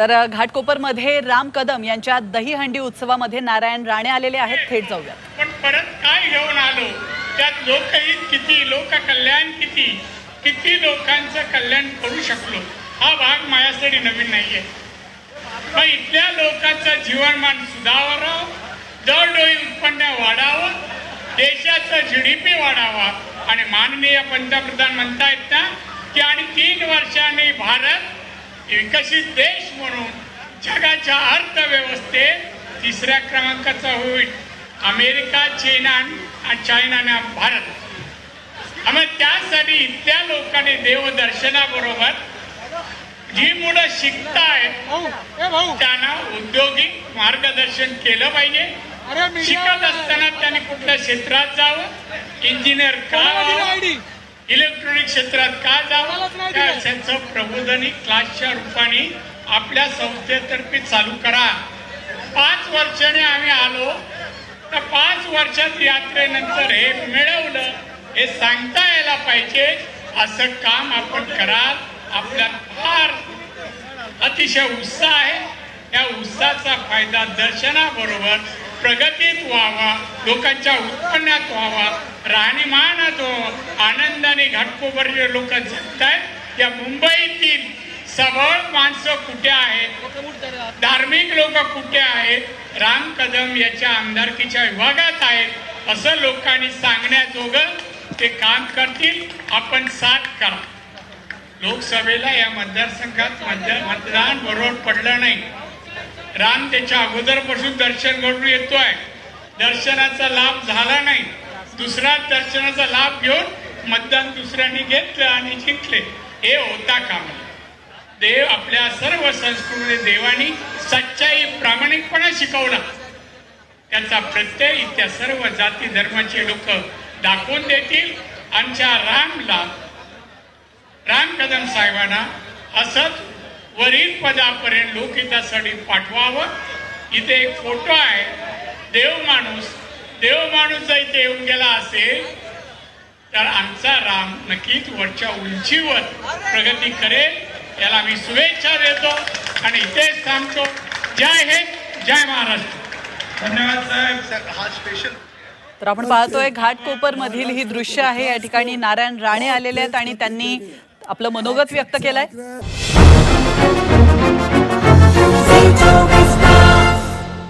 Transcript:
तर घाटकोपरमध्ये राम कदम यांच्या दहीहंडी उत्सवामध्ये नारायण राणे आलेले आहेत. थेट जाऊया पण परत काय घेऊन आलो? त्यात लोकहित किती लोक कल्याण किती? किती लोकांचं कल्याण करू शकलो? हा भाग माझ्यासाठी नवीन नाहीये. मग इथल्या लोकांचं जीवनमान सुधारावं दरडोई उत्पन्न वाढावं देशाचं जी डी पी वाढावा. आणि माननीय पंतप्रधान म्हणतायत ना की आणि तीन वर्षांनी भारत विकसित देश म्हणून जगाच्या अर्थव्यवस्थेत तिसऱ्या क्रमांकाचा होईल. अमेरिका चीन आणि चायना भारत. आम्ही त्यासाठी इथल्या लोकांनी देवदर्शनाबरोबर जी मुलं शिकतायत त्यांना औद्योगिक मार्गदर्शन केलं पाहिजे. शिकत असताना त्यांनी कुठल्या क्षेत्रात जावं? इंजिनियर का? इलेक्ट्रॉनिक क्षेत्रात का जावं? त्या अशांचं प्रबोधनी क्लासच्या रूपाने आपल्या संस्थेतर्फे चालू करा. पाच वर्षाने आम्ही आलो. तर पाच वर्षात यात्रेनंतर हे मिळवलं. हे सांगता यायला पाहिजे असं काम आपण कराल. आपल्यात फार अतिशय उत्साह आहे. त्या उत्साहाचा फायदा दर्शनाबरोबर प्रगतीत व्हावा लोकांच्या उत्पन्नात व्हावा. राहणीमानात तो आनंदाने घाटकोपरचे लोक जगतायत या मुंबईतील सबळ माणसं कुठे आहेत? धार्मिक लोक कुठे आहेत? राम कदम याच्या आमदारकीच्या विभागात आहेत. असं लोकांनी सांगण्याजोगं ते काम करतील. आपण साथ करा. लोकसभेला या मतदारसंघात मतदार मतदान बरोबर पडलं नाही. राम त्याच्या अगोदरपासून दर्शन घडून येतोय. दर्शनाचा लाभ झाला नाही. दुसरा दर्शनाचा लाभ घेऊन मतदान दुसऱ्यांनी घेतलं आणि जिंकले. हे होता कामा. देव आपल्या सर्व संस्कृती देवानी सच्चाई प्रामाणिकपणा शिकवला. त्याचा प्रत्यय इथल्या सर्व जाती धर्माचे लोक दाखवून देतील. आमच्या रामला राम कदम साहेबांना असंच वरील पदापर्यंत लोकहितासाठी पाठवावं. इथे एक फोटो आहे. देव माणूस देव माणूस जर इथे येऊन गेला असेल तर आमचा राम नक्कीच वरच्या उंचीवर प्रगती करेल. याला मी शुभेच्छा देतो आणि इथेच थांबतो. जय हिंद जय महाराष्ट्र. धन्यवाद साहेब. हा स्पेशल तर आपण पाहतोय घाटकोपर मधील ही दृश्य आहे. या ठिकाणी नारायण राणे आलेले आहेत आणि त्यांनी आपलं मनोगत व्यक्त केलंय.